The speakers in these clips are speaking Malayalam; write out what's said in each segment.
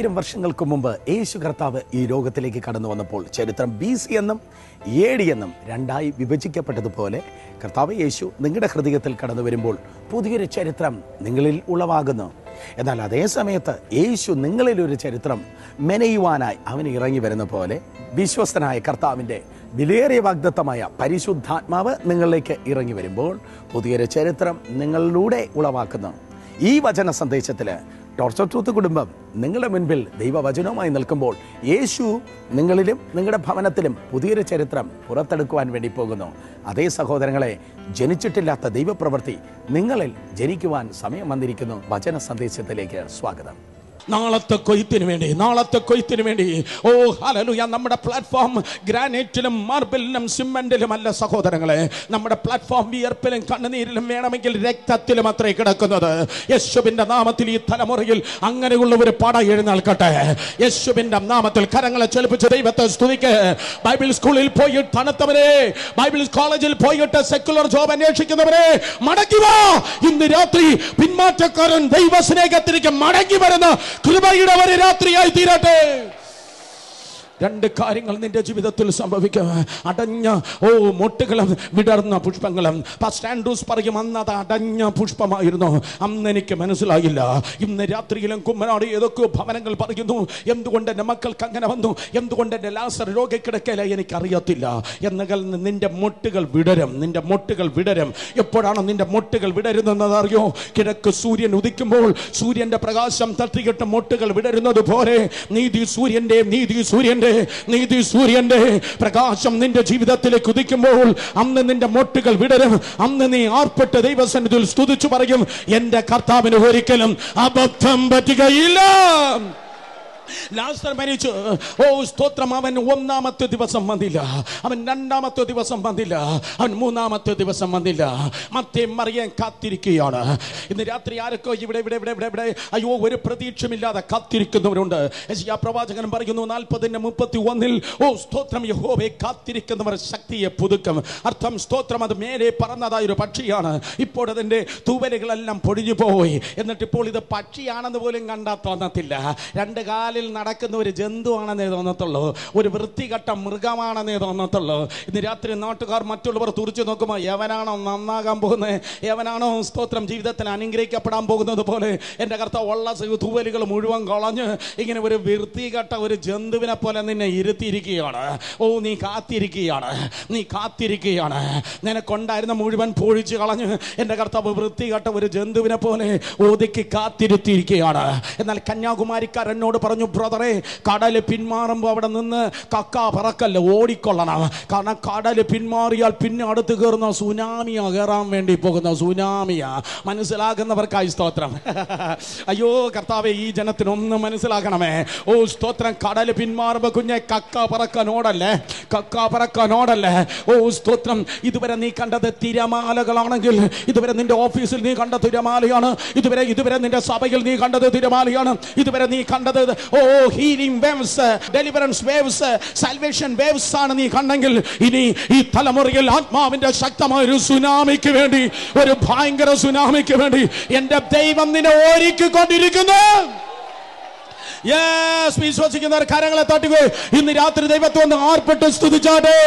രണ്ടായിരം വർഷങ്ങൾക്ക് മുമ്പ് യേശു കർത്താവ് ഈ ലോകത്തിലേക്ക് കടന്നു വന്നപ്പോൾ ചരിത്രം ബി സി എന്നും എ ഡി എന്നും രണ്ടായി വിഭജിക്കപ്പെട്ടതുപോലെ കർത്താവ് യേശു നിങ്ങളുടെ ഹൃദയത്തിൽ കടന്നു വരുമ്പോൾ പുതിയൊരു ചരിത്രം നിങ്ങളിൽ ഉളവാകുന്നു. എന്നാൽ അതേ സമയത്ത് യേശു നിങ്ങളിൽ ഒരു ചരിത്രം മെനയുവാനായി അവൻ ഇറങ്ങി വരുന്ന പോലെ വിശ്വസ്തനായ കർത്താവിന്റെ വിലയേറിയ വാഗ്ദത്തമായ പരിശുദ്ധാത്മാവ് നിങ്ങളിലേക്ക് ഇറങ്ങി വരുമ്പോൾ പുതിയൊരു ചരിത്രം നിങ്ങളിലൂടെ ഉളവാക്കുന്നു. ഈ വചന സന്ദേശത്തിൽ ടോർച്ചർ ട്രൂത്ത് കുടുംബം നിങ്ങളുടെ മുൻപിൽ ദൈവവചനവുമായി നിൽക്കുമ്പോൾ യേശു നിങ്ങളിലും നിങ്ങളുടെ ഭവനത്തിലും പുതിയൊരു ചരിത്രം പുറത്തെടുക്കുവാൻ വേണ്ടി പോകുന്നു. അതേ സഹോദരങ്ങളെ ജനിച്ചിട്ടില്ലാത്ത ദൈവപ്രവൃത്തി നിങ്ങളിൽ ജനിക്കുവാൻ സമയം വന്നിരിക്കുന്നു. വചന സന്ദേശത്തിലേക്ക് സ്വാഗതം. നാളത്തെ കൊയ്ത്തിന് വേണ്ടി നാളത്തെ കൊയ്ത്തിന് വേണ്ടി. ഓ ഹലലുയ നമ്മുടെ പ്ലാറ്റ്ഫോം ഗ്രാനൈറ്റിലും മാർബിളിലും സിമെന്റിലും അല്ല സഹോദരങ്ങളെ. നമ്മുടെ പ്ലാറ്റ്ഫോം വിയർപ്പിലും കണ്ണുനീരിലും വേണമെങ്കിൽ രക്തത്തിലും അത്രേ കിടക്കുന്നത്. യശുവിന്റെ നാമത്തിൽ ഈ തലമുറയിൽ അങ്ങനെയുള്ള ഒരു പട എഴുന്നേൽക്കട്ടെ. യശുവിന്റെ നാമത്തിൽ കരങ്ങളെ ചെലപ്പിച്ച ദൈവത്തെ സ്തുതിക്ക്. ബൈബിൾ സ്കൂളിൽ പോയി തണുത്തവരെ. ബൈബിൾ കോളേജിൽ പോയിട്ട് സെക്കുലർ ജോബ് അന്വേഷിക്കുന്നവരെ മടങ്ങി വാ. ഇന്ന് രാത്രി പിന്മാറ്റക്കാരൻ ദൈവസ്നേഹത്തിലേക്ക് മടങ്ങി വരുന്ന കൃപയുടെ ഒരു രാത്രിയായി തീരട്ടെ രണ്ട് കാര്യങ്ങൾ നിന്റെ ജീവിതത്തിൽ സംഭവിക്കും. അടഞ്ഞ ഓ മൊട്ടുകളും വിടർന്ന പുഷ്പങ്ങളും. ഫസ്റ്റ് ആൻഡ്രൂസ് പറയും അന്ന് അത് അടഞ്ഞ പുഷ്പമായിരുന്നു. അന്ന് എനിക്ക് മനസ്സിലായില്ല. ഇന്ന് രാത്രിയിലും കുമ്മനാട് ഏതൊക്കെയോ ഭവനങ്ങൾ പറയുന്നു. എന്തുകൊണ്ട് എന്റെ മക്കൾക്ക് അങ്ങനെ വന്നു? എന്തുകൊണ്ട് എന്റെ ലാസർ രോഗക്കിടക്കല എനിക്കറിയത്തില്ല? എന്നാൽ നിന്റെ മൊട്ടുകൾ വിടരും. നിന്റെ മൊട്ടുകൾ വിടരും. എപ്പോഴാണ് നിന്റെ മൊട്ടുകൾ വിടരുന്നത് അറിയോ? കിഴക്ക് സൂര്യൻ ഉദിക്കുമ്പോൾ സൂര്യന്റെ പ്രകാശം തട്ടിക്കിട്ട് മൊട്ടുകൾ വിടരുന്നത് പോലെ നീതി സൂര്യന്റെ നീതി സൂര്യന്റെ നീതി സൂര്യന്റെ പ്രകാശം നിന്റെ ജീവിതത്തിലേക്ക് ഉദിക്കുമ്പോൾ അന്ന് നിന്റെ മൊട്ടുകൾ വിടരും. അന്ന് നീ ആർപ്പെട്ട് ദൈവസന്നിധിയിൽ സ്തുതിച്ചു പറയും. എന്റെ കർത്താവിന് ഒരിക്കലും അബദ്ധം പറ്റുകയില്ല. ലാസർ മരിച്ചു. ഓ സ്തോത്രം. അവൻ ഒന്നാമത്തെ ദിവസം വന്നില്ല. അവൻ രണ്ടാമത്തെ ദിവസം വന്നില്ല. അവൻ മൂന്നാമത്തെ ദിവസം വന്നില്ല. മത്തേ മറിയാൻ കാത്തിരിക്കുകയാണ്. ഇന്ന് രാത്രി ആരൊക്കെ ഇവിടെ ഇവിടെ ഇവിടെ ഇവിടെ അയ്യോ ഒരു പ്രതീക്ഷമില്ലാതെ കാത്തിരിക്കുന്നവരുണ്ട്. ആ പ്രവാചകൻ പറയുന്നു നാൽപ്പതിന് മുപ്പത്തി ഒന്നിൽ ഓ സ്തോത്രം യഹോവെ കാത്തിരിക്കുന്നവർ ശക്തിയെ പുതുക്കം. അർത്ഥം സ്തോത്രം അത് മേലെ പറന്നതായ ഒരു പക്ഷിയാണ്. ഇപ്പോൾ അതിന്റെ തൂവലുകളെല്ലാം പൊടിഞ്ഞു പോയി എന്നിട്ട് ഇപ്പോൾ ഇത് പക്ഷിയാണെന്ന് പോലും കണ്ടാ തോന്നത്തില്ല. രണ്ട് കാലിൽ നടക്കുന്ന ഒരു ജന്തുവാണെന്നേ തോന്നത്തുള്ളൂ. ഒരു വൃത്തികെട്ട മൃഗമാണെന്നേ തോന്നത്തുള്ളൂ. ഇന്ന് രാത്രി നാട്ടുകാർ മറ്റുള്ളവർ തുറച്ചു നോക്കുമ്പോൾ യവനാണോ നന്നാകാൻ പോകുന്നത്? യവനാണോ സ്തോത്രം ജീവിതത്തിന് അനുഗ്രഹിക്കപ്പെടാൻ പോകുന്നത് പോലെ? എന്റെ കർത്ത ഉള്ള തൂവലുകൾ മുഴുവൻ കളഞ്ഞ് ഇങ്ങനെ ഒരു വൃത്തികെട്ട ഒരു ജന്തുവിനെ പോലെ നിന്നെ ഇരുത്തിയിരിക്കുകയാണ്. ഓ നീ കാത്തിരിക്കുകയാണ്. നീ കാത്തിരിക്കുകയാണ്. നിനക്കൊണ്ടായിരുന്ന മുഴുവൻ പൊഴിച്ച് കളഞ്ഞ് എന്റെ കർത്താവ് വൃത്തികെട്ട ഒരു ജന്തുവിനെ പോലെ ഒതുക്കി കാത്തിരുത്തിയിരിക്കുകയാണ്. എന്നാൽ കന്യാകുമാരിക്കാർ എന്നോട് പറഞ്ഞു ബ്രദറെ കടൽ പിന്മാറുമ്പോൾ അവിടെ നിന്ന് കക്ക പറക്കല്ല ഓടിക്കൊള്ളണം. കാരണം കടൽ പിന്മാറിയാൽ പിന്നെ അടുത്ത് കയറുന്ന സുനാമിയാ കയറാൻ വേണ്ടി പോകുന്ന സുനാമിയാ. മനസ്സിലാകുന്നവർക്കായി സ്തോത്രം. അയ്യോ കർത്താവെ ഈ ജനത്തിനൊന്ന് മനസ്സിലാക്കണമേ. ഓ സ്തോത്രം കടൽ പിന്മാറുമ്പോൾ കുഞ്ഞെ കക്ക പറക്കാനോടല്ലേ? കക്ക പറക്കാനോടല്ലേ? ഓ സ്തോത്രം ഇതുവരെ നീ കണ്ടത് തിരമാലകളാണെങ്കിൽ ഇതുവരെ നിന്റെ ഓഫീസിൽ നീ കണ്ട തിരമാലയാണ്. ഇതുവരെ ഇതുവരെ നിന്റെ സഭയിൽ നീ കണ്ടത് തിരമാലയാണ്. ഇതുവരെ നീ കണ്ടത് ഓ healing waves deliverance waves salvation waves ആണ് നീ കണ്ടെങ്കിൽ ഇനി ഈ തലമുറയിൽ ആത്മാവിന്റെ ശക്തമായ ഒരു സുനാമിക്ക് വേണ്ടി ഒരു ഭയങ്കര സുനാമിക്ക് വേണ്ടി എന്റെ ദൈവം നിന്നെ ഒരുക്കിക്കൊണ്ടിരിക്കുന്നു. വിശ്വസിക്കുന്നവർ കരങ്ങളെ തട്ടുകയോ ഇന്ന് രാത്രി ദൈവത്തെ ഒന്ന് ആർപ്പെട്ട് സ്തുതിച്ചാട്ടെ.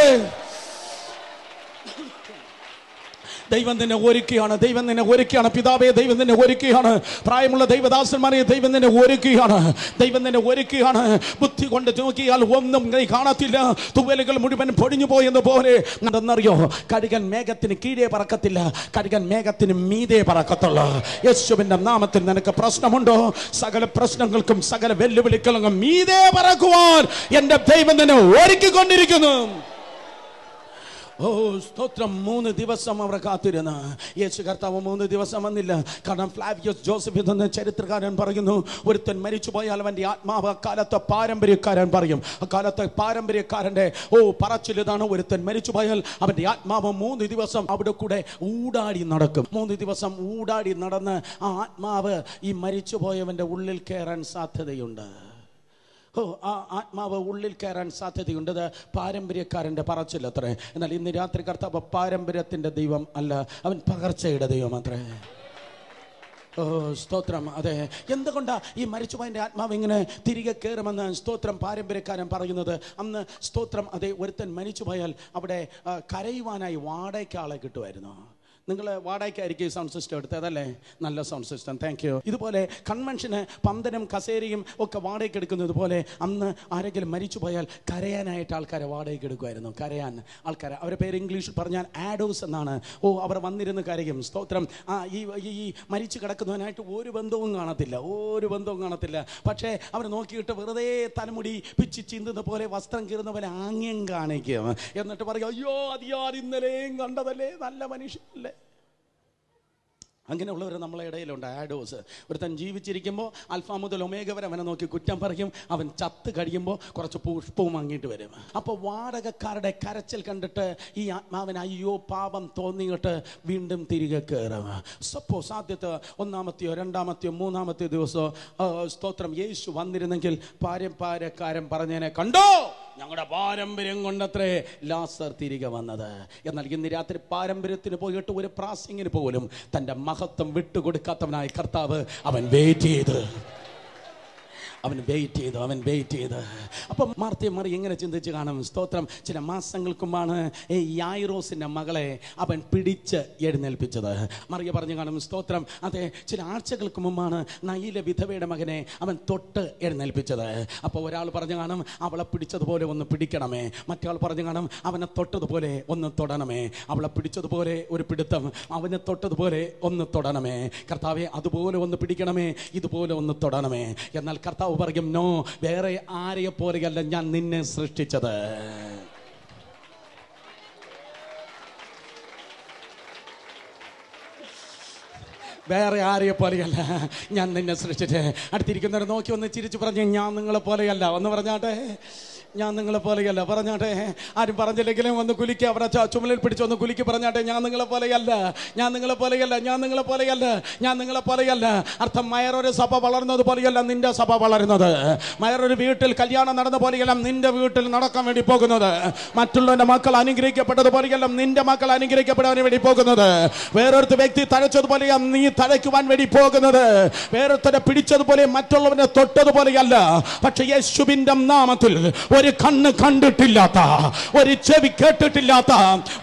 ദൈവം നിന്നെ ഒരുക്കുകയാണ്. ദൈവം നിന്നെ ഒരുക്കുകയാണ്. പിതാവെ ദൈവം നിന്നെ ഒരുക്കുകയാണ്. പ്രായമുള്ള ദൈവദാസന്മാരെ ദൈവം നിന്നെ ഒരുക്കുകയാണ്. ദൈവം നിന്നെ ഒരുക്കുകയാണ്. ബുദ്ധി കൊണ്ട് നോക്കിയാൽ ഒന്നും നീ കാണത്തില്ല. തുവലുകൾ മുഴുവൻ പൊടിഞ്ഞു പോയെന്ന് പോലെ നടന്നറിയോ? കഴുകൻ മേഘത്തിന് കീഴേ പറക്കത്തില്ല. കഴുകൻ മേഘത്തിന് മീതേ പറക്കത്തുള്ളൂ. യേശുവിന്റെ നാമത്തിൽ നിനക്ക് പ്രശ്നമുണ്ടോ? സകല പ്രശ്നങ്ങൾക്കും സകല വെല്ലുവിളികളും മീതേ പറക്കുവാൻ എന്റെ ദൈവം നിന്നെ ഒരുക്കിക്കൊണ്ടിരിക്കുന്നു. ഓ സ്തോത്രം. മൂന്ന് ദിവസം അവർ കാത്തിരുന്ന്. യേശു കർത്താവ് മൂന്ന് ദിവസം വന്നില്ല. കാരണം ഫ്ലാവിയസ് ജോസഫ് എന്ന ചരിത്രകാരൻ പറയുന്നു ഒരുത്തൻ മരിച്ചു പോയാൽ അവന്റെ ആത്മാവ് അക്കാലത്തെ പാരമ്പര്യക്കാരൻ പറയും. അക്കാലത്തെ പാരമ്പര്യക്കാരന്റെ ഓ പറച്ചിലിതാണ് ഒരുത്തൻ മരിച്ചു പോയാൽ അവന്റെ ആത്മാവ് മൂന്ന് ദിവസം അവിടെ കൂടെ ഊടാടി നടക്കും. മൂന്ന് ദിവസം ഊടാടി നടന്ന് ആ ആത്മാവ് ഈ മരിച്ചു പോയവന്റെ ഉള്ളിൽ കയറാൻ സാധ്യതയുണ്ട്. ഓ ആ ആത്മാവ് ഉള്ളിൽ കയറാൻ സാധ്യതയുണ്ട് അത് പാരമ്പര്യക്കാരന്റെ പറച്ചില്ലത്രേ എന്നാൽ ഇന്ന് രാത്രി കർത്താവ് പാരമ്പര്യത്തിന്റെ ദൈവം അല്ല അവൻ പകർച്ചയുടെ ദൈവം അത്രേ. ഓ സ്തോത്രം. അതെ. എന്തുകൊണ്ടാ ഈ മരിച്ചുപോയന്റെ ആത്മാവ് ഇങ്ങനെ തിരികെ കയറുമെന്ന് സ്തോത്രം പാരമ്പര്യക്കാരൻ പറയുന്നത്? അന്ന് സ്തോത്രം അതെ ഒരുത്തൻ മരിച്ചുപോയാൽ അവിടെ കരയുവാനായി വാടകയ്ക്ക് ആളെ കിട്ടുമായിരുന്നു. നിങ്ങൾ വാടകയ്ക്കായിരിക്കും സൗണ്ട് സിസ്റ്റം എടുത്തത് അതല്ലേ നല്ല സൗണ്ട് സിസ്റ്റം. താങ്ക് യു ഇതുപോലെ കൺവെൻഷന് പന്തനും കസേരയും ഒക്കെ വാടകയ്ക്ക് എടുക്കുന്നത് പോലെ അന്ന് ആരെങ്കിലും മരിച്ചു പോയാൽ കരയാനായിട്ട് ആൾക്കാരെ വാടകയ്ക്ക് എടുക്കുമായിരുന്നു. കരയാൻ. ആൾക്കാരെ. അവരുടെ പേര് ഇംഗ്ലീഷിൽ പറഞ്ഞാൽ ആഡോസ് എന്നാണ്. ഓ അവർ വന്നിരുന്ന് കരയും. സ്തോത്രം. ആ ഈ ഈ- മരിച്ചു കിടക്കുന്നവനായിട്ട് ഒരു ബന്ധവും കാണത്തില്ല. ഒരു ബന്ധവും കാണത്തില്ല. പക്ഷേ അവർ നോക്കിയിട്ട് വെറുതെ തലമുടി പിച്ചി ചിന്തുന്ന പോലെ വസ്ത്രം കീറുന്ന പോലെ ആംഗ്യം കാണിക്കും. എന്നിട്ട് പറയും അയ്യോ അതിയാർ ഇന്നലെയും കണ്ടതല്ലേ? നല്ല മനുഷ്യനല്ലേ? അങ്ങനെയുള്ളവർ നമ്മളെ ഇടയിലുണ്ട്. ആഡോസ് ഒരുത്തൻ ജീവിച്ചിരിക്കുമ്പോൾ അൽഫാം മുതൽ ഒമേഗ വരെ അവനെ നോക്കി കുറ്റം പറയും. അവൻ ചത്ത് കഴിയുമ്പോൾ കുറച്ച് പുഷ്പവും വാങ്ങിയിട്ട് വരും. അപ്പോൾ വാടകക്കാരുടെ കരച്ചിൽ കണ്ടിട്ട് ഈ ആത്മാവിന് അയ്യോ പാപം തോന്നിയിട്ട് വീണ്ടും തിരികെ കയറും സപ്പോസ് ആദ്യത്തെ ഒന്നാമത്തെയോ രണ്ടാമത്തെയോ മൂന്നാമത്തെയോ ദിവസമോ സ്തോത്രം. യേശു വന്നിരുന്നെങ്കിൽ പാരമ്പര്യക്കാരൻ പറഞ്ഞതിനെ കണ്ടോ? ഞങ്ങളുടെ പാരമ്പര്യം കൊണ്ടത്രേ ലാസർ തിരികെ വന്നത്. എന്നാൽ ഇന്ന് രാത്രി പാരമ്പര്യത്തിന് പോയിട്ട് ഒരു പ്രാസിങ്ങിന് പോലും തന്റെ മഹത്വം വിട്ടുകൊടുക്കാത്തവനായ കർത്താവ് അവൻ വെയിറ്റ് ചെയ്ത്. അവൻ വെയിറ്റ് ചെയ്തു അവൻ വെയിറ്റ് ചെയ്ത്. അപ്പം മാർത്തി മറി എങ്ങനെ ചിന്തിച്ച് കാണും? സ്തോത്രം. ചില മാസങ്ങൾക്കുമാണ് ഈ യായിറോസിന്റെ മകളെ അവൻ പിടിച്ച് എഴുന്നേൽപ്പിച്ചത്. മറിയ പറഞ്ഞു കാണും സ്തോത്രം. അതെ ചില ആഴ്ചകൾക്ക് മുമ്പാണ് നയിലെ വിധവയുടെ മകനെ അവൻ തൊട്ട് എഴുന്നേൽപ്പിച്ചത്. അപ്പോൾ ഒരാൾ പറഞ്ഞു കാണും അവളെ പിടിച്ചതുപോലെ ഒന്ന് പിടിക്കണമേ. മറ്റയാൾ പറഞ്ഞു കാണും അവനെ തൊട്ടതുപോലെ ഒന്ന് തൊടണമേ. അവളെ പിടിച്ചതുപോലെ ഒരു പിടുത്തം അവനെ തൊട്ടതുപോലെ ഒന്ന് തൊടണമേ. കർത്താവെ അതുപോലെ ഒന്ന് പിടിക്കണമേ ഇതുപോലെ ഒന്ന് തൊടണമേ. എന്നാൽ കർത്താവ് പറയും നോ വേറെ ആരെയെ പോലെയല്ല ഞാൻ നിന്നെ സൃഷ്ടിച്ചത്. വേറെ ആരെയെ പോലെയല്ല ഞാൻ നിന്നെ സൃഷ്ടിച്ചേ അടുത്തിരിക്കുന്നവരെ നോക്കി ഒന്ന് ചിരിച്ചു പറഞ്ഞു ഞാൻ നിങ്ങളെ പോലെയല്ല. ഒന്ന് പറഞ്ഞാട്ടെ. ഞാൻ നിങ്ങളെ പോലെയല്ല. പറഞ്ഞാട്ടെ ആരും പറഞ്ഞില്ലെങ്കിലും ഒന്ന് കുലിക്ക് അവരെ ചുമലിൽ പിടിച്ച് ഒന്ന് കുലിക്ക് പറഞ്ഞാട്ടെ ഞാൻ നിങ്ങളെ പോലെയല്ല. ഞാൻ നിങ്ങളെ പോലെയല്ല ഞാൻ നിങ്ങളെ പോലെയല്ല ഞാൻ നിങ്ങളെ പോലെയല്ല. അർത്ഥം മയറൊരു സഭ വളർന്നത് പോലെയല്ല നിന്റെ സഭ വളരുന്നത്. മയറൊരു വീട്ടിൽ കല്യാണം നടന്ന പോലെയല്ല നിന്റെ വീട്ടിൽ നടക്കാൻ വേണ്ടി പോകുന്നത്. മറ്റുള്ളവന്റെ മക്കൾ അനുഗ്രഹിക്കപ്പെട്ടത് പോലെയല്ല നിന്റെ മക്കൾ അനുഗ്രഹിക്കപ്പെടാൻ വേണ്ടി പോകുന്നത്. വേറൊരുത്ത വ്യക്തി തഴച്ചതുപോലെയാ നീ തഴയ്ക്കുവാൻ വേണ്ടി പോകുന്നത്. വേറൊരുത്തരെ പിടിച്ചതുപോലെ മറ്റുള്ളവനെ തൊട്ടതുപോലെയല്ല പക്ഷേ യേശുവിന്റെ നാമത്തിൽ കണ്ണ് കണ്ടിട്ടില്ലാത്ത ഒരു ചെവി കേട്ടിട്ടില്ലാത്ത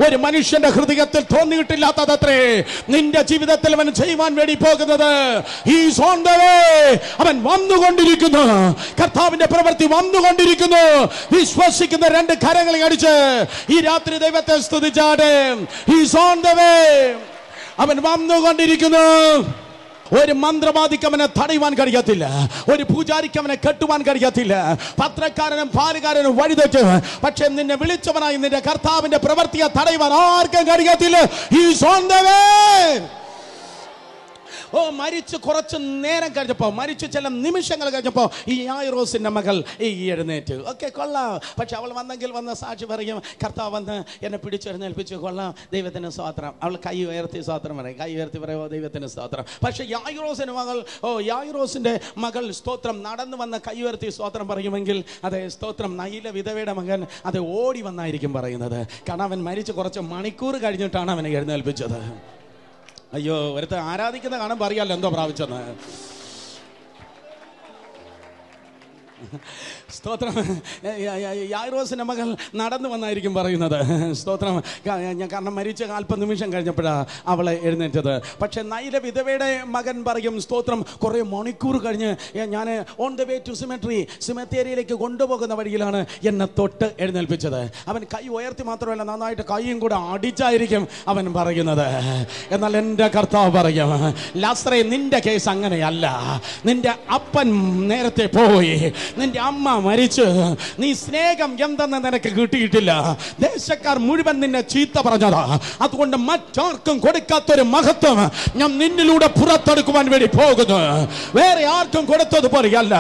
ഒരു മനുഷ്യന്റെ ഹൃദയത്തിൽ തോന്നിയിട്ടില്ലാത്തത് അത്രേ നിന്റെ ജീവിതത്തിൽ അവൻ ചെയ്യുവാൻ വേണ്ടി പോകുന്നത് ഈസ് ഓൺ വേ. അവൻ വന്നുകൊണ്ടിരിക്കുന്നു. കർത്താവിന്റെ പ്രവൃത്തി വന്നുകൊണ്ടിരിക്കുന്നു. വിശ്വസിക്കുന്ന രണ്ട് കരങ്ങളെ അടിച്ച് ഈ രാത്രി ദൈവത്തെ സ്തുതിച്ചാട്. ഈസ് ഓൺ വേ. അവൻ വന്നുകൊണ്ടിരിക്കുന്നു. ഒരു മന്ത്രവാദിക്ക് അവനെ തടയുവാൻ കഴിയത്തില്ല. ഒരു പൂജാരിക്ക് അവനെ കെട്ടുവാൻ കഴിയത്തില്ല. പത്രക്കാരനും പാലുകാരനും വഴിതെറ്റ്. പക്ഷെ നിന്നെ വിളിച്ചവനായി നിന്റെ കർത്താവിന്റെ പ്രവൃത്തിയെ തടയുവാൻ ആർക്കും കഴിയത്തില്ല. ഈ way. ഓ മരിച്ചു കുറച്ച് നേരം കഴിഞ്ഞപ്പോൾ മരിച്ചു ചില നിമിഷങ്ങൾ കഴിഞ്ഞപ്പോൾ ഈ ആയിറോസിന്റെ മകൾ ഈ എഴുന്നേറ്റ്. ഓക്കെ കൊള്ളാം. പക്ഷെ അവൾ വന്നെങ്കിൽ വന്ന സാക്ഷി പറയും കർത്താവ് വന്ന് എന്നെ പിടിച്ചെഴുന്നേൽപ്പിച്ച് കൊള്ളാം. ദൈവത്തിന് സ്വാത്രം അവൾ കൈ ഉയർത്തി സ്വാത്രം പറയും. കൈ ഉയർത്തി പറയുമോ ദൈവത്തിന് സ്വാത്രം പക്ഷേ യായിറോസിന്റെ മകൾ ഓ യായിറോസിന്റെ മകൾ സ്തോത്രം നടന്നു വന്ന കൈ ഉയർത്തി സ്തോത്രം പറയുമെങ്കിൽ അതെ സ്തോത്രം നൈല വിധവയുടെ മകൻ അത് ഓടി വന്നായിരിക്കും പറയുന്നത്. കാരണം അവൻ മരിച്ച് കുറച്ച് മണിക്കൂർ കഴിഞ്ഞിട്ടാണ് അവനെ എഴുന്നേൽപ്പിച്ചത്. അയ്യോ ഒരുത്ത ആരാധിക്കുന്ന കാണുമ്പോൾ അറിയാലോ എന്തോ പ്രാപിച്ചെന്ന് സ്തോത്രം. യായിറോസിന്റെ മകൾ നടന്നു വന്നായിരിക്കും പറയുന്നത്. സ്തോത്രം. ഞാൻ കാരണം മരിച്ച നാൽപ്പത് നിമിഷം കഴിഞ്ഞപ്പോഴാണ് അവളെ എഴുന്നേറ്റത്. പക്ഷേ നൈല വിധവയുടെ മകൻ പറയും സ്തോത്രം കുറേ മണിക്കൂർ കഴിഞ്ഞ് ഞാൻ on the way to cemetery സിമെത്തേരിയിലേക്ക് കൊണ്ടുപോകുന്ന വഴിയിലാണ് എന്നെ തൊട്ട് എഴുന്നേൽപ്പിച്ചത്. അവൻ കൈ ഉയർത്തി മാത്രമല്ല നന്നായിട്ട് കൈയും കൂടെ അടിച്ചായിരിക്കും അവൻ പറയുന്നത്. എന്നാൽ എന്റെ കർത്താവ് പറയും ലാസ്ത്രേ നിന്റെ കേസ് അങ്ങനെയല്ല. നിന്റെ അപ്പൻ നേരത്തെ പോയി നിന്റെ അമ്മ മരിച്ചു നീ സ്നേഹം എന്തെന്ന് നിനക്ക് കിട്ടിയിട്ടില്ല. ദേശക്കാർ മുഴുവൻ നിന്നെ ചീത്ത പറഞ്ഞതാ. അതുകൊണ്ട് മറ്റാർക്കും കൊടുക്കാത്തൊരു മഹത്വം ഞാൻ നിന്നിലൂടെ പുറത്തെടുക്കുവാൻ വേണ്ടി പോകുന്നു. വേറെ ആർക്കും കൊടുത്തതുപോലെയല്ല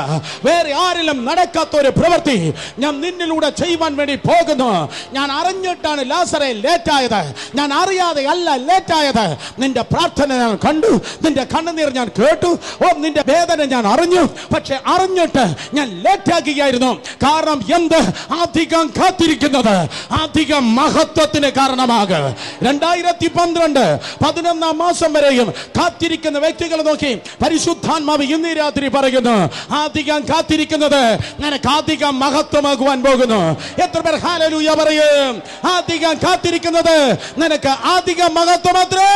വേറെ ആരിലും നടക്കാത്തൊരു പ്രവൃത്തി ഞാൻ നിന്നിലൂടെ ചെയ്യുവാൻ വേണ്ടി പോകുന്നു. ഞാൻ അറിഞ്ഞിട്ടാണ് ലാസറെ ലേറ്റായത്. ഞാൻ അറിയാതെ അല്ല ലേറ്റായത്. നിന്റെ പ്രാർത്ഥന ഞാൻ കണ്ടു. നിന്റെ കണ്ണുനീർ ഞാൻ കേട്ടു. ഓ നിന്റെ വേദന ഞാൻ അറിഞ്ഞു. പക്ഷെ അറിഞ്ഞിട്ട് ഞാൻ ലേറ്റാക്കുകയായിരുന്നു കാരണം എന്ത്? അധികം കാത്തിരിക്കുന്നത്. അധികം മഹത്വത്തിന് കാരണമാകും. രണ്ടായിരത്തി പന്ത്രണ്ട് പതിനൊന്നാം മാസം വരെയും കാത്തിരിക്കുന്ന വ്യക്തികളെ നോക്കി പരിശുദ്ധാത്മാവ് ഇന്ന് രാത്രി പറയുന്നു അധികം കാത്തിരിക്കുന്നത് നിനക്ക് അധികം മഹത്വമാകുവാൻ പോകുന്നു. എത്ര പേർ ഹാലലൂയ പറയും അധികം കാത്തിരിക്കുന്നത് നിനക്ക് അധികം മഹത്വം അത്രേ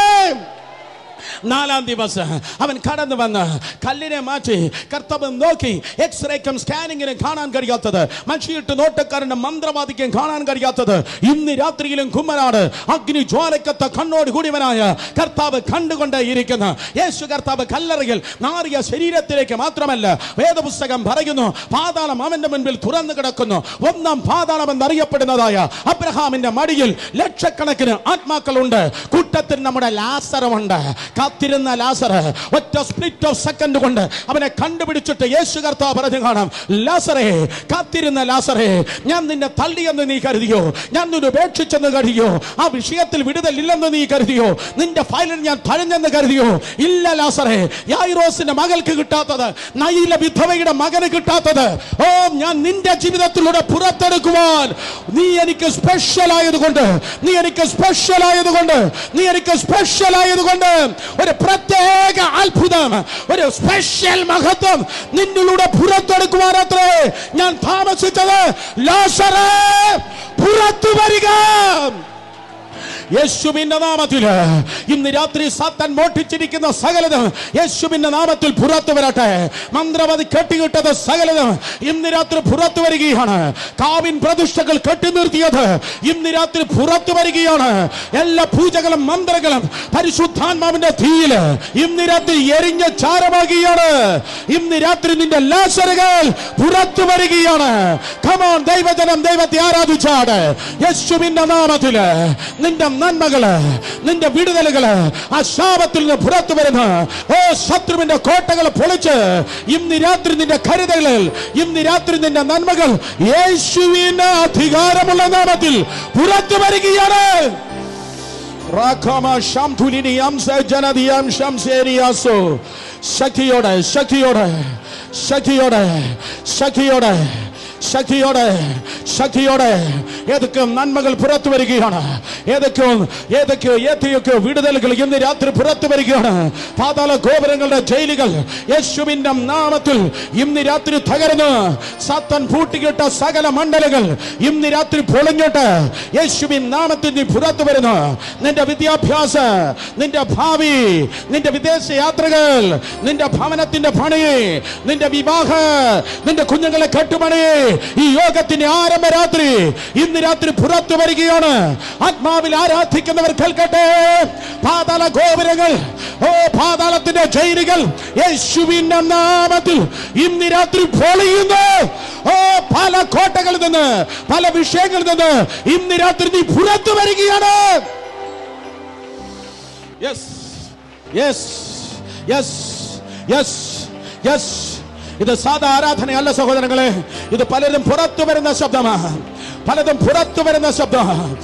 നാലാം ദിവസം അവൻ കടന്നു വന്ന് കല്ലിനെ മാറ്റി കർത്തവൻ നോക്കി എക്സ്റേക്കും സ്കാനിങ്ങിനും കാണാൻ കഴിയാത്തത്. മനുഷ്യട്ട് നോട്ടക്കാരന്റെ മന്ത്രവാദിക്കും കാണാൻ കഴിയാത്തത്. ഇന്ന് രാത്രിയിലും കുമ്മനാട് അഗ്നി ജ്വാലക്കത്ത കണ്ണോട് കൂടിയവനായ കർത്താവ് കണ്ടുകൊണ്ടേ ഇരിക്കുന്നു. യേശു കർത്താവ് കല്ലറയിൽ നാറിയ ശരീരത്തിലേക്ക് മാത്രമല്ല വേദപുസ്തകം പറയുന്നു പാതാളം അവന്റെ മുൻപിൽ തുറന്നു കിടക്കുന്നു. ഒന്നാം പാതാളം എന്നറിയപ്പെടുന്നതായ അബ്രഹാമിന്റെ മടിയിൽ ലക്ഷക്കണക്കിന് ആത്മാക്കളുണ്ട്. കൂട്ടത്തിൽ നമ്മുടെ ലാസറുമുണ്ട്. കാത്തിരുന്ന ലാസർ ഒറ്റ സ്പ്ലിറ്റ് ഓഫ് സെക്കൻഡ് കൊണ്ട് അവനെ കണ്ടുപിടിച്ചിട്ട് യേശു കർത്താവ് പറഞ്ഞു കാണാം ലാസറേ കാത്തിരുന്ന ലാസറേ ഞാൻ നിന്നെ തള്ളിയെന്ന് നീ കരുതിയോ? ഞാൻ നിന്നെ ഉപേക്ഷിച്ചെന്ന് കരുതിയോ? ആ വിഷയത്തിൽ വിടുതലില്ലെന്ന് നീ കരുതിയോ? നിന്റെ ഫയലിൽ ഞാൻ തഴഞ്ഞെന്ന് കരുതിയോ? ഇല്ല ലാസറേ യായിറോസിന്റെ മകൾക്ക് കിട്ടാത്തത് നൈല വിധവയുടെ മകന് കിട്ടാത്തത്. ഓ ഞാൻ നിന്റെ ജീവിതത്തിലൂടെ പുറത്തെടുക്കുവാൻ നീ എനിക്ക് സ്പെഷ്യൽ ആയതുകൊണ്ട് നീ എനിക്ക് സ്പെഷ്യൽ ആയതുകൊണ്ട് നീ എനിക്ക് സ്പെഷ്യൽ ആയതുകൊണ്ട് ഒരു പ്രത്യേക അത്ഭുതം ഒരു സ്പെഷ്യൽ മഹത്വം നിന്നിലൂടെ പുറത്തെടുക്കുവാനത്രേ ഞാൻ താമസിച്ചത് ലോഷറേ പുറത്തു വരിക. യേശുവിന്റെ നാമത്തിൽ ഇന്ന് രാത്രി സാത്താൻ മോട്ടിച്ചിരിക്കുന്ന സകലതും യേശുവിന്റെ നാമത്തിൽ പുറത്തു വരട്ടെ. മന്ത്രവാദി കെട്ടിയിട്ടത് സകലതും ഇന്ന് രാത്രി പുറത്തു വരികയാണ്. കാവിൻ പ്രതിഷ്ഠകൾ കെട്ടി നിർത്തിയത് ഇന്ന് രാത്രി പുറത്തു വരികയാണ്. എല്ലാ പൂജകളും മന്ത്രങ്ങളും പരിശുദ്ധാത്മാവിന്റെ തീയിൽ ഇന്ന് രാത്രി എരിഞ്ഞ ചാരമാകുകയാണ്. ഇന്ന് രാത്രി നിന്റെ ലാശരകൾ പുറത്തു വരികയാണ്. കമോൺ ദൈവജനം ദൈവത്തെ ആരാധിച്ചാട്. യേശുവിന്റെ നാമത്തിൽ നിന്റെ നന്മകൾ നിന്റെ വിടുതലുകൾ ആ ശാപത്തിൽ നിന്ന് പുറത്തു വരുന്ന ഓ ശത്രുവിന്റെ കോട്ടകൾ പൊളിച്ച് ഇന്ന് രാത്രി നിന്റെ കരുതകളിൽ ഇന്ന് രാത്രി നിന്റെ നന്മകൾ യേശുവിന് അധികാരമുള്ള നാമത്തിൽ പുറത്തു വരികയാണ്. ശക്തിയോടെ ശക്തിയോടെ ശക്തിയോടെ ശക്തിയോടെ. ശക്തിയോടെ ശക്തിയോടെ ഏതൊക്കെ നന്മകൾ പുറത്തു വരികയാണ്? ഏതൊക്കെ ഏതൊക്കെയോ ഏതൊക്കെയോ വിടുതലുകൾ ഇന്ന് രാത്രി പുറത്തു വരികയാണ്? പാതാള ഗോപുരങ്ങളുടെ ജയിലുകൾ യേശുവിന്റെ നാമത്തിൽ ഇന്ന് രാത്രി തകർന്ന് സത്തൻ പൂട്ടിക്കിട്ട സകല മണ്ഡലങ്ങൾ ഇന്ന് രാത്രി പൊളിഞ്ഞിട്ട് യേശുവിൻ നാമത്തിൽ നീ പുറത്തു വരുന്നു. നിന്റെ വിദ്യാഭ്യാസ നിന്റെ ഭാവി നിന്റെ വിദേശ യാത്രകൾ നിന്റെ ഭവനത്തിന്റെ പണി നിന്റെ വിവാഹ നിന്റെ കുഞ്ഞുങ്ങളെ കെട്ടുപണി ഈ യോഗത്തിന്റെ ആരംഭ രാത്രി ഇന്ന് രാത്രി പുറത്തു വരികയാണ്. ആത്മാവിൽ ആരാധിക്കുന്നവർ കേൾക്കട്ടെ. പാതാള ഗോപുരങ്ങൾ ഓ പാതാളത്തിന്റെ ജയിലുകൾ യേശുവിന്റെ നാമത്തിൽ ഇന്ന് രാത്രി പൊളിയുന്നു. ഓ പല കോട്ടകളിൽ നിന്ന് പല വിഷയങ്ങളിൽ നിന്ന് ഇന്ന് രാത്രി നീ പുറത്തു വരികയാണ്. Yes yes yes yes yes ഇത് സാധാ ആരാധനയല്ല സഹോദരങ്ങളെ. ഇത് പലരും പുറത്തു വരുന്ന ശബ്ദമാണ് പലതും പുറത്തു വരുന്ന ശബ്ദമാണ്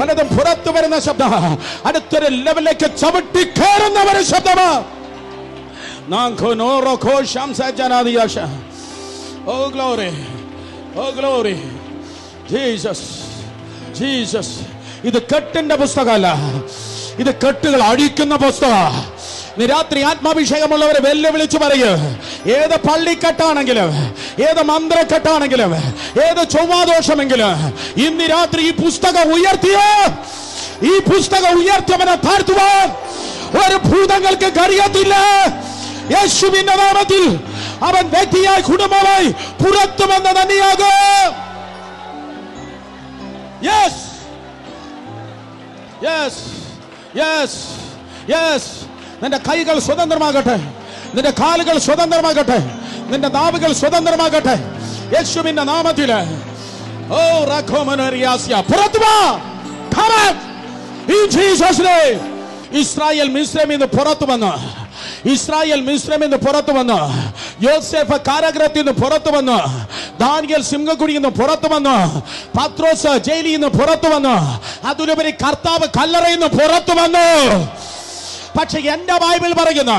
പലതും പുറത്തു വരുന്ന ശബ്ദമാണ് അടുത്തൊരു ലെവലിലേക്ക് ചവിട്ടി കയറുന്ന ഒരു oh glory. Oh glory. Jesus. Jesus. ഇത് കെട്ടിന്റെ പുസ്തകമല്ല. ഇത് കെട്ടുകൾ അഴിക്കുന്ന പുസ്തക നീ രാത്രി ആത്മാഭിഷേകമുള്ളവർ വെല്ലുവിളിച്ചു പറയൂ. ഏത് പള്ളിക്കെട്ടാണെങ്കിലും ഏത് മന്ത്രക്കെട്ടാണെങ്കിലും ഏത് ചൊവ്വാദോഷമെങ്കിലും ഇന്ന് രാത്രി ഈ പുസ്തകം ഉയർത്തിയോ. ഈ പുസ്തകം ഉയർത്തിയവനെ താഴ്ത്തുവാൻ ഒരു ഭൂതങ്ങൾക്ക് കഴിയത്തില്ല. യേശുവിന്റെ നാമത്തിൽ അവൻ വ്യക്തിയായി കുടുംബമായി പുറത്തു വന്ന നന്ദിയാകും. യെസ് യെസ് യെസ് യെസ് നിന്റെ കൈകൾ സ്വതന്ത്രമാകട്ടെ. നിന്റെ കാലുകൾ സ്വതന്ത്രമാകട്ടെ. നിന്റെ നാവുകൾ സ്വതന്ത്രമാകട്ടെ. യേശുവിന്റെ നാമത്തിൽ ഓ. ഇസ്രായേൽ മിശ്രമിൽ നിന്ന് പുറത്തു വന്നു. ഇസ്രായേൽ മിശ്രമിൽ നിന്ന് പുറത്തു വന്നു. യോസെഫ് കാരാഗ്രഹത്തിൽ നിന്ന് പുറത്തു വന്നു. ദാനിയൽ സിംഹക്കുടിയിൽ നിന്ന് പുറത്തു വന്നു. പത്രോസ് ജയിലിൽ നിന്ന് പുറത്തു വന്നു. അതിലുപരി കർത്താവ് കല്ലറയിൽ നിന്ന് പുറത്തു വന്നു. പക്ഷെ എന്റെ ബൈബിൾ പറയുന്നു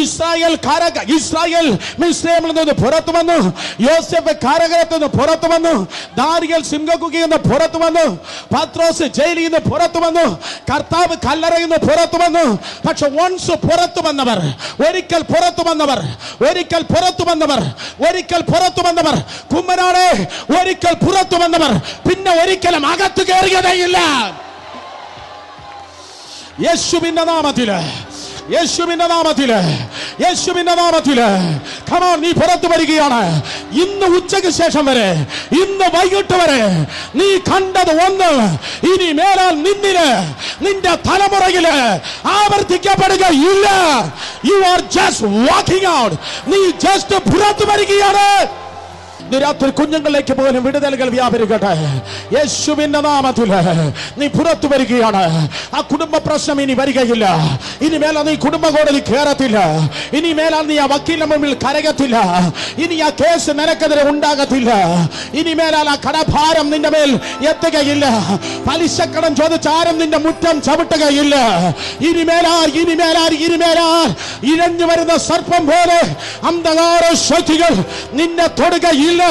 ഇസ്രായേൽ കാരക ഇസ്രായേൽ മിസ്രൈമിൽ നിന്ന് പുറത്തു വന്നു യോസെഫ് കാരകരത്തിൽ നിന്ന് പുറത്തു വന്നു ദാരിയൽ സിംഹകുകയിൽ നിന്ന് പുറത്തു വന്നു പത്രോസ് ജയിലിൽ നിന്ന് പുറത്തു വന്നു കർത്താവ് കല്ലറയിൽ നിന്ന് പുറത്തു വന്നു. പക്ഷെ വൺസ് പുറത്തു വന്നവർ ഒരിക്കൽ പുറത്തു വന്നവർ ഒരിക്കൽ പുറത്തു വന്നവർ ഒരിക്കൽ പുറത്തു വന്നവർ കുമ്മനാട് ഒരിക്കൽ പുറത്തു വന്നവർ പിന്നെ ഒരിക്കലും അകത്തു കയറിയതേയില്ല. യേശുവിന്റെ നാമത്തിൽ. യേശുവിന്റെ നാമത്തിൽ. യേശുവിന്റെ നാമത്തിൽ. കമാൻ നീ പുറത്തു വരികയാണ്. ഇന്ന് ഉച്ചയ്ക്ക് ശേഷം വരെ ഇന്ന് വൈകിട്ട് വരെ നീ കണ്ടത് ഒന്ന്. ഇനി മേലാൽ നിന്നിൽ നിന്റെ തലമുറയിൽ ആവർത്തിക്കപ്പെടുകയില്ല you are just walking out നീ ജസ്റ്റ് പുറത്തു വരികയാണ്. ഇന്ന് രാത്രി കുഞ്ഞുങ്ങളിലേക്ക് പോലും വിടുതലുകൾ വ്യാപരിക്കട്ടെ. യേശുവിന്റെ നാമത്തിൽ നീ പുറത്തു വരികയാണ്. ആ കുടുംബ പ്രശ്നം ഇനി വരികയില്ല. ഇനി മേല നീ കുടുംബ കോടതി കയറത്തില്ല ഇനി മേല നീ ആ വക്കീലിന്റെ മുമ്പിൽ കരകത്തില്ല. ഇനി ആ കേസ് നിനക്കെതിരെ ഉണ്ടാകത്തില്ല. ഇനി മേലാൽ ആ കടഭാരം നിന്റെ മേൽ എത്തുകയില്ല. പലിശക്കടം ചോദിച്ച ആരും നിന്റെ മുറ്റം ചവിട്ടുകയില്ല. ഇനി മേലാർ ഇനി മേലാർ ഇനി മേലാർ ഇഴഞ്ഞു വരുന്ന സർപ്പം പോലെ അന്ധകാര ശക്തികൾ നിന്നെ തൊടുകയില്ല.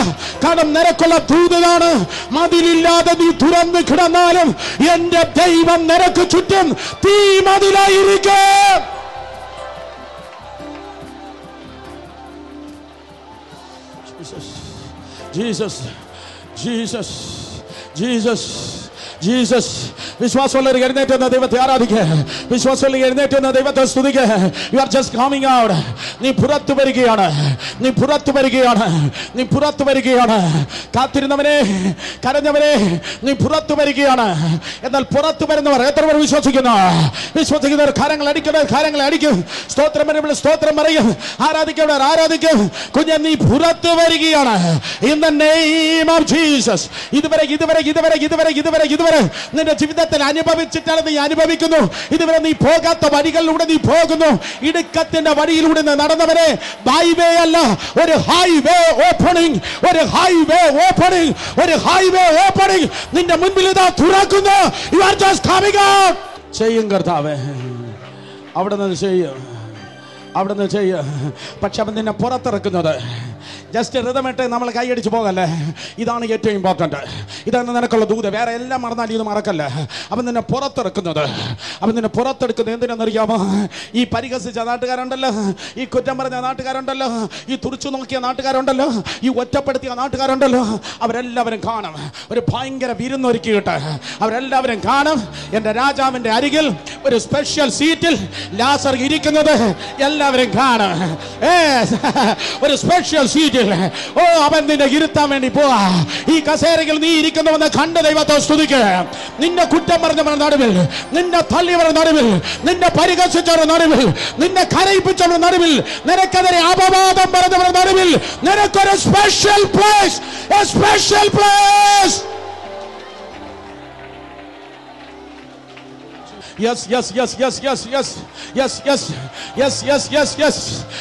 കാരണം നിനക്കുള്ള ദൂതാണ് മതിലില്ലാതെ നീ തുറന്ന് കിടന്നാലും എന്റെ ദൈവം നിനക്ക് ചുറ്റും തീ മതിലായിരിക്കും. ജീസസ് ജീസസ് ജീസസ് ജീസസ് വിശ്വാസമുള്ളവർ എഴുന്നേറ്റ് എന്ന ദൈവത്തെ ആരാധിക്കുക വിശ്വാസമുള്ള എഴുന്നേറ്റ് എന്ന ദൈവത്തെ സ്തുതിക്കുക you are just coming out നീ പുറത്തു വരികയാണ്. നീ പുറത്തു വരികയാണ്. നീ പുറത്തു വരികയാണ്. കാത്തിരുന്നവനെ കരഞ്ഞവനെ നീ പുറത്തു വരികയാണ്. എന്നാൽ പുറത്തു വരുന്നവർ എത്ര പേർ വിശ്വസിക്കുന്നു? വിശ്വസിക്കുന്നവർ കാര്യങ്ങൾ അടിക്കുന്നവർ കാര്യങ്ങൾ അടിക്കും. സ്തോത്രം വരുമ്പോൾ സ്തോത്രം പറയും. ആരാധിക്കുന്നവർ ആരാധിക്കും? കുഞ്ഞ നീ പുറത്തു വരികയാണ്. ജീസസ് ഇതുവരെ ഇതുവരെ ഇതുവരെ ഇതുവരെ ഇതുവരെ ഇതുവരെ നിന്റെ ജീവിതത്തിൽ അനുഭവിച്ചിട്ടാണ് നീ അനുഭവിക്കുന്നു. ഇതുവരെ നീ പോകാത്ത വഴികളിലൂടെ നീ പോകുന്നു. ഇടുക്കത്തിന്റെ വഴിയിലൂടെ നടന്നവരെ ബൈവേ അല്ല. ഒരു ഹൈവേ ഓപ്പണിംഗ് ഒരു ഹൈവേ ഓപ്പണിംഗ് ഒരു ഹൈവേ ഓപ്പണിംഗ് നിന്റെ മുൻപിൽ ഇതാ തുറക്കുന്നു. യു ആർ ജസ്റ്റ് ചെയ്യും കർത്താവേ. അവിടെ നിന്ന് ചെയ്യും. അവിടെ നിന്ന് ചെയ്യ. പക്ഷെ അവൻ നിന്നെ പുറത്തിറക്കുന്നത്. ജസ്റ്റ് ഋതമിട്ട് നമ്മൾ കൈയടിച്ച് പോകല്ലേ? ഇതാണ് ഏറ്റവും ഇമ്പോർട്ടന്റ് ഇതാണ് നിനക്കുള്ള ദൂത. വേറെ എല്ലാം മറന്നാൽ ഇത് മറക്കല്ലേ? അവൻ നിന്നെ പുറത്തെടുക്കുന്നത്. അവൻ നിന്നെ പുറത്തെടുക്കുന്നത് എന്തിനാണെന്നറിയാമോ? ഈ പരിഹസിച്ച നാട്ടുകാരുണ്ടല്ലോ? ഈ കുറ്റം പറഞ്ഞ നാട്ടുകാരുണ്ടല്ലോ? ഈ തുറിച്ചു നോക്കിയ നാട്ടുകാരുണ്ടല്ലോ? ഈ ഒറ്റപ്പെടുത്തിയ നാട്ടുകാരുണ്ടല്ലോ? അവരെല്ലാവരും കാണും. ഒരു ഭയങ്കര വിരുന്നൊരുക്കിയിട്ട് അവരെല്ലാവരും കാണും. എന്റെ രാജാവിന്റെ അരികിൽ ഒരു സ്പെഷ്യൽ സീറ്റിൽ ലാസർ ഇരിക്കുന്നത് എല്ലാവരും കാണും. ഒരു സ്പെഷ്യൽ ഓ അവൻ നിന്നെ ഇരുത്താൻ വേണ്ടി പോവാ. ഈ കസേരയിൽ നീ ഇരിക്കുന്നുവെന്ന് കണ്ട ദൈവത്തെ സ്തുതിക്കേ. നിന്നെ കുറ്റം പറഞ്ഞവരുടെ നടുവിൽ നിന്നെ തള്ളിയവരുടെ നടുവിൽ നിന്നെ പരിഹസിച്ചവരുടെ നടുവിൽ നിന്നെ കരയിപ്പിച്ചവരുടെ നടുവിൽ നിനക്കെതിരെ അപവാദം പറഞ്ഞവരുടെ നടുവിൽ നിനക്കൊരു special place special place Yes, yes, yes, yes, yes, yes, yes, yes, yes, yes, yes, yes,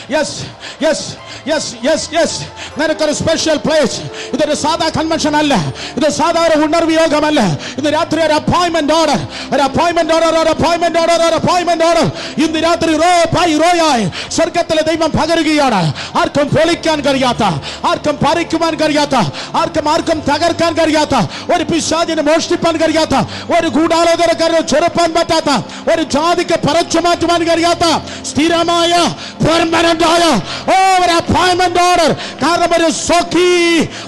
yes, yes, yes, yes, yes. നിനക്കൊരു സ്പെഷ്യൽ പ്ലേസ് ഇതൊരു സാധാ കൺവെൻഷൻ അല്ല. ഇത് സാധാ ഒരു ഉണർവ് യോഗമല്ല ഇന്ന് രാത്രി ഒരു അപ്പോയിന്റ്മെന്റ് ഓർഡർ ഒരു അപ്പോയിന്റ്മെന്റ് ഓർഡർ ഒരു അപ്പോയിന്റ്മെന്റ് ഓർഡർ ഒരു അപ്പോയിന്റ്മെന്റ് ഓർഡർ ഇന്ന് രാത്രി റോ ബൈ റോയായി. സ്വർഗത്തിലെ ദൈവം പകരുകയാണ്. ആർക്കും പൊളിക്കാൻ കഴിയാത്ത ആർക്കും പറിക്കുവാൻ കഴിയാത്ത ആർക്കും ആർക്കും തകർക്കാൻ കഴിയാത്ത ഒരു പിശാചിന് മോഷ്ടിപ്പാൻ കഴിയാത്ത ഒരു ഗൂഢാലോചനക്കാരനെ ചെറുപ്പാൻ പറ്റാത്ത ഒരു ജാതിക്ക് പറിച്ചു മാറ്റുവാൻ കഴിയാത്ത സ്ഥിരമായ പെർമനന്റ് ആയ ഓ, ഒരു അപ്പോയിന്റ്മെന്റ് ഓർഡർ കാരണം ഒരു സോക്കി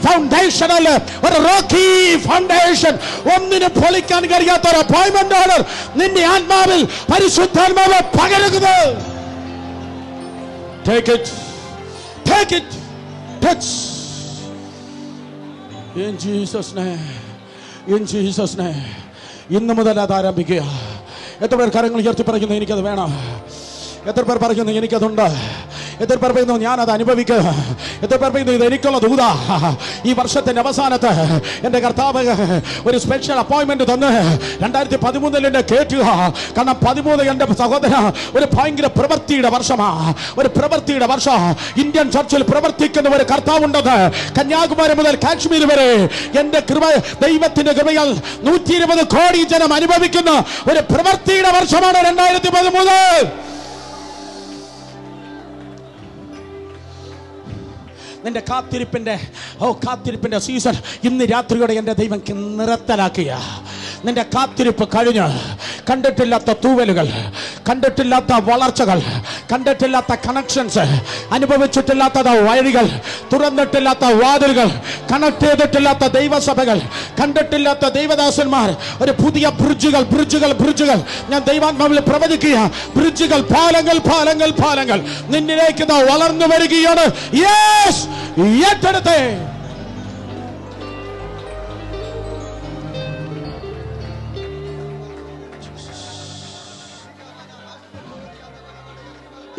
ഫൗണ്ടേഷൻ അല്ല ഒരു റോക്കി ഫൗണ്ടേഷൻ ഒന്നിന് പൊളിക്കാൻ കഴിയാത്ത ഒരു അപ്പോയിന്റ്മെന്റ് ഓർഡർ നിന്റെ ആത്മാവിൽ പരിശുദ്ധാത്മാവ് പകരുന്നത് Take it. Take it. Touch. In Jesus' name. In Jesus' name. ഇന്ന് മുതൽ അത് ആരംഭിക്കുക എത്ര പേർ കരങ്ങൾ ഉയർത്തി പറയുന്നു എനിക്കത് വേണം? എത്ര പേർ പറയുന്നു എനിക്കതുണ്ട്? എത്ര പേർ പറയുന്നു അത് അനുഭവിക്കുക എത്ര പേർ പറയുന്നു ഇത് എനിക്കുള്ള ദൂത. ഈ വർഷത്തിന്റെ അവസാനത്ത് എന്റെ കർത്താവ് ഒരു സ്പെഷ്യൽ അപ്പോയിന്റ്മെന്റ് തന്ന് രണ്ടായിരത്തി പതിമൂന്നിൽ എന്നെ കേട്ടുക കാരണം പതിമൂന്ന് എന്റെ സഹോദര ഒരു ഭയങ്കര പ്രവൃത്തിയുടെ വർഷമാ. ഒരു പ്രവൃത്തിയുടെ വർഷം. ഇന്ത്യൻ ചർച്ചിൽ പ്രവർത്തിക്കുന്ന ഒരു കർത്താവുണ്ടെന്ന് കന്യാകുമാരി മുതൽ കാശ്മീർ വരെ. എന്റെ കൃപ ദൈവത്തിന്റെ കൃപയാൽ നൂറ്റി ഇരുപത് കോടി ജനം അനുഭവിക്കുന്ന ഒരു പ്രവൃത്തിയുടെ വർഷമാണ് രണ്ടായിരത്തി പതിമൂന്ന് നിന്റെ കാത്തിരിപ്പിന്റെ ഓ കാത്തിരിപ്പിന്റെ സീസൺ ഇന്ന് രാത്രിയോടെ എന്റെ ദൈവം നിറത്തലാക്കിയ. നിന്റെ കാത്തിരിപ്പ് കഴിഞ്ഞ് കണ്ടിട്ടില്ലാത്ത തൂവലുകൾ കണ്ടിട്ടില്ലാത്ത വളർച്ചകൾ കണ്ടിട്ടില്ലാത്ത കണക്ഷൻസ് അനുഭവിച്ചിട്ടില്ലാത്ത വഴികൾ തുറന്നിട്ടില്ലാത്ത വാതിലുകൾ കണക്ട് ചെയ്തിട്ടില്ലാത്ത ദൈവസഭകൾ കണ്ടിട്ടില്ലാത്ത ദൈവദാസന്മാർ ഒരു പുതിയ ബ്രിഡ്ജുകൾ ബ്രിഡ്ജുകൾ ബ്രിഡ്ജുകൾ ഞാൻ ദൈവാത്മാവിൽ പ്രവചിക്കുക ബ്രിഡ്ജുകൾ പാലങ്ങൾ പാലങ്ങൾ പാലങ്ങൾ. നിന്നിലേക്ക് വളർന്നു വരികയാണ്. യേസ് ഏറ്റെടുത്തേ.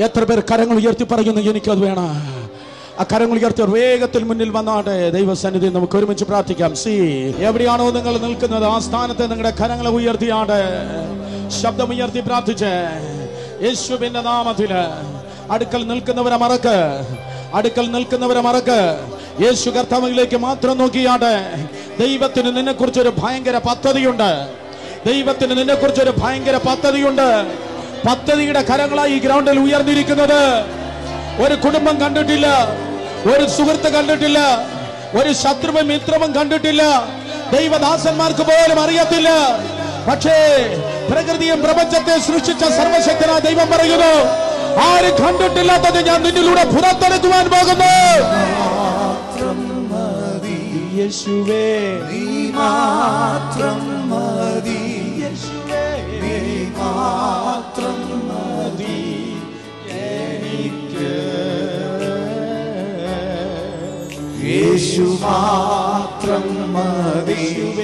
എത്ര പേർ കരങ്ങൾ ഉയർത്തി പറയുന്നു എനിക്കത് വേണം. ആ കരങ്ങൾ ഉയർത്തി വേഗത്തിൽ മുന്നിൽ വന്നാട്ടെ. ദൈവസന്നിധി നമുക്ക് ഒരുമിച്ച് പ്രാർത്ഥിക്കാം. സി എവിടെയാണോ നിങ്ങൾ നിൽക്കുന്നത്? ആ സ്ഥാനത്തെ നിങ്ങളുടെ കരങ്ങളെ ഉയർത്തിയാട്ടെ. ശബ്ദമുയർത്തി പ്രാർത്ഥിച്ച്. യേശുവിന്റെ നാമത്തിൽ അടുക്കൽ നിൽക്കുന്നവരെ മറക്ക്. അടുക്കൽ നിൽക്കുന്നവരെ മറക്ക്. യേശു കർത്താവിലേക്ക് മാത്രം നോക്കിയാട്ടെ. ദൈവത്തിന് നിന്നെക്കുറിച്ച് ഒരു ഭയങ്കര പദ്ധതിയുണ്ട്. ദൈവത്തിന് നിന്നെക്കുറിച്ച് ഒരു ഭയങ്കര പദ്ധതിയുണ്ട്. പദ്ധതിയുടെ കരങ്ങളായി ഈ ഗ്രൗണ്ടിൽ ഉയർന്നിരിക്കുന്നത്. ഒരു കുടുംബം കണ്ടിട്ടില്ല ഒരു സുഹൃത്ത് കണ്ടിട്ടില്ല ഒരു ശത്രുവും മിത്രവും കണ്ടിട്ടില്ല. ദൈവദാസന്മാർക്ക് പോലും അറിയത്തില്ല. പക്ഷേ പ്രകൃതിയും പ്രപഞ്ചത്തെ സൃഷ്ടിച്ച സർവശക്തനായ ദൈവം പറയുന്നു ആരും കണ്ടിട്ടില്ലാത്തത് ഞാൻ നിന്നിലൂടെ പുറത്തെടുക്കുവാൻ പോകുന്നു. യേശുവേ നീ മാത്രം മതി. യേശുവേ നീ മാത്രം യേശു മാത്രം മതി.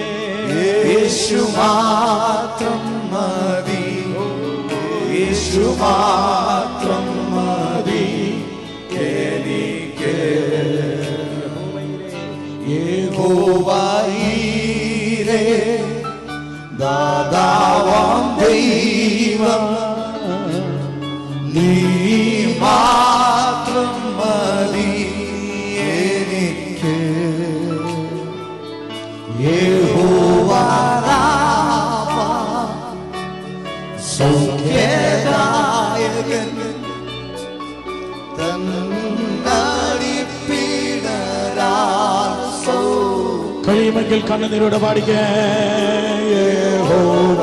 യേശു മാത്രം മതി. യേശു മാത്രം മതി. എനിക്ക് യഹോവയീരേ ദാദാവാം ദൈവം. നീ മാത്രം മതി. കഴിയുമെങ്കിൽ കണ്ണുനീരോടെ പാടിക്കേ. യഹോവ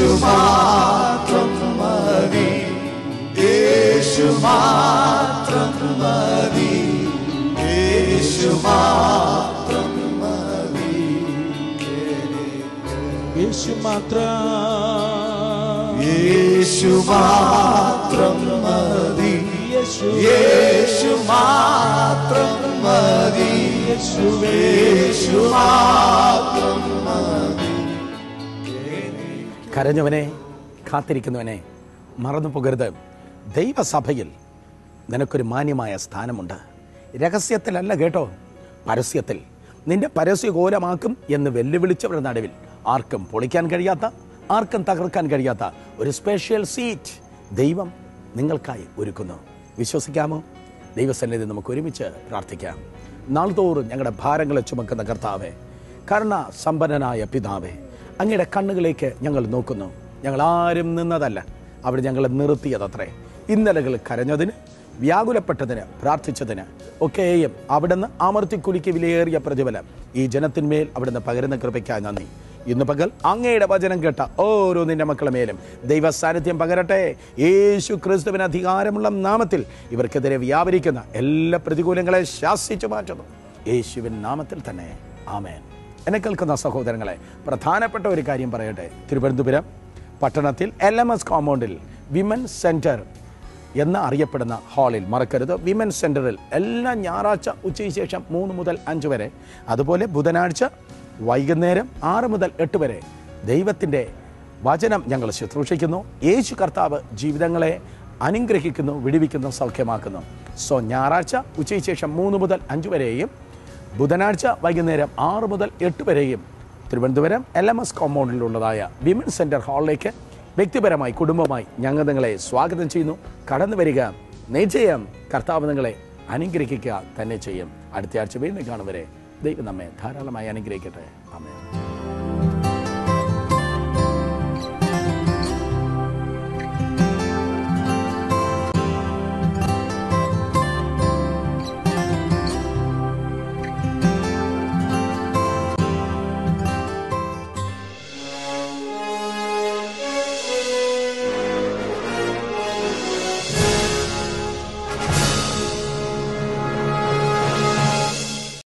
യേശു മാത്രം മതി. യേശു മാത്രം മതി. യേശു മാത്രം മതി. യേശു മാത്രം. യേശു മാത്രം മതി. യേശു. മാത്രം മതി. യേശു മാത്രം മതി. കരഞ്ഞവനെ കാത്തിരിക്കുന്നവനെ മറന്നു പോകരുത്. ദൈവസഭയിൽ നിനക്കൊരു മാന്യമായ സ്ഥാനമുണ്ട്. രഹസ്യത്തിലല്ല കേട്ടോ. പരസ്യത്തിൽ. നിന്റെ പരസ്യഘോരമാക്കും എന്ന് വെല്ലുവിളിച്ചവരുടെ നടുവിൽ ആർക്കും പൊളിക്കാൻ കഴിയാത്ത ആർക്കും തകർക്കാൻ കഴിയാത്ത ഒരു സ്പെഷ്യൽ സീറ്റ് ദൈവം നിങ്ങൾക്കായി ഒരുക്കുന്നു. വിശ്വസിക്കാമോ? ദൈവസന്നിധി നമുക്ക് ഒരുമിച്ച് പ്രാർത്ഥിക്കാം. നാൾതോറും ഞങ്ങളുടെ ഭാരങ്ങളെ ചുമക്കുന്ന കർത്താവേ കരുണ സമ്പന്നനായ പിതാവേ അങ്ങയുടെ കണ്ണുകളിലേക്ക് ഞങ്ങൾ നോക്കുന്നു. ഞങ്ങൾ ആരും നിന്നതല്ല. അവിടെ ഞങ്ങളെ നിർത്തിയതത്രേ ഇന്നലകൾ കരഞ്ഞതിന് വ്യാകുലപ്പെട്ടതിന് പ്രാർത്ഥിച്ചതിന് ഒക്കെയും അവിടുന്ന് അമർത്തിക്കുലിക്ക് വിലയേറിയ പ്രതിഫലം. ഈ ജനത്തിന്മേൽ അവിടുന്ന് പകരുന്ന കൃപയ്ക്കായി നന്ദി. ഇന്ന് പകൽ അങ്ങയുടെ വചനം കേട്ട ഓരോ നിന്റെ മക്കളുടെ മേലും ദൈവസാന്നിധ്യം പകരട്ടെ. യേശു ക്രിസ്തുവിന് അധികാരമുള്ള നാമത്തിൽ ഇവർക്കെതിരെ വ്യാപരിക്കുന്ന എല്ലാ പ്രതികൂലങ്ങളെ ശാസിച്ചു മാറ്റുന്നു. യേശുവിൻ നാമത്തിൽ തന്നെ. ആമേൻ. എന്നെ കേൾക്കുന്ന സഹോദരങ്ങളെ പ്രധാനപ്പെട്ട ഒരു കാര്യം പറയട്ടെ. തിരുവനന്തപുരം പട്ടണത്തിൽ എൽ എം എസ് കോമ്പൗണ്ടിൽ വിമൻ സെന്റർ എന്ന് അറിയപ്പെടുന്ന ഹാളിൽ മറക്കരുത് വിമൻ സെന്ററിൽ എല്ലാ ഞായറാഴ്ച ഉച്ചയ്ക്ക് ശേഷം മൂന്ന് മുതൽ അഞ്ച് വരെ. അതുപോലെ ബുധനാഴ്ച വൈകുന്നേരം ആറ് മുതൽ എട്ട് വരെ ദൈവത്തിന്റെ വചനം ഞങ്ങൾ ശുശ്രൂഷിക്കുന്നു. യേശു കർത്താവ് ജീവിതങ്ങളെ അനുഗ്രഹിക്കുന്നു വിടിവിക്കുന്നു സൗഖ്യമാക്കുന്നു. സോ ഞായറാഴ്ച ഉച്ചയ്ക്ക് ശേഷം മൂന്ന് മുതൽ അഞ്ച് വരെയും ബുധനാഴ്ച വൈകുന്നേരം ആറ് മുതൽ എട്ട് വരെയും തിരുവനന്തപുരം എൽ എം എസ് കോമ്പൗണ്ടിലുള്ളതായ വിമൻ സെന്റർ ഹാളിലേക്ക് വ്യക്തിപരമായി കുടുംബമായി ഞങ്ങൾ നിങ്ങളെ സ്വാഗതം ചെയ്യുന്നു. കടന്നു വരിക. നിശ്ചയം കർത്താവ് നിങ്ങളെ അനുഗ്രഹിക്കുക തന്നെ ചെയ്യും. അടുത്ത ആഴ്ച വീണ്ടും കാണുവരെ ദൈവം നമ്മെ ധാരാളമായി അനുഗ്രഹിക്കട്ടെ. അമേ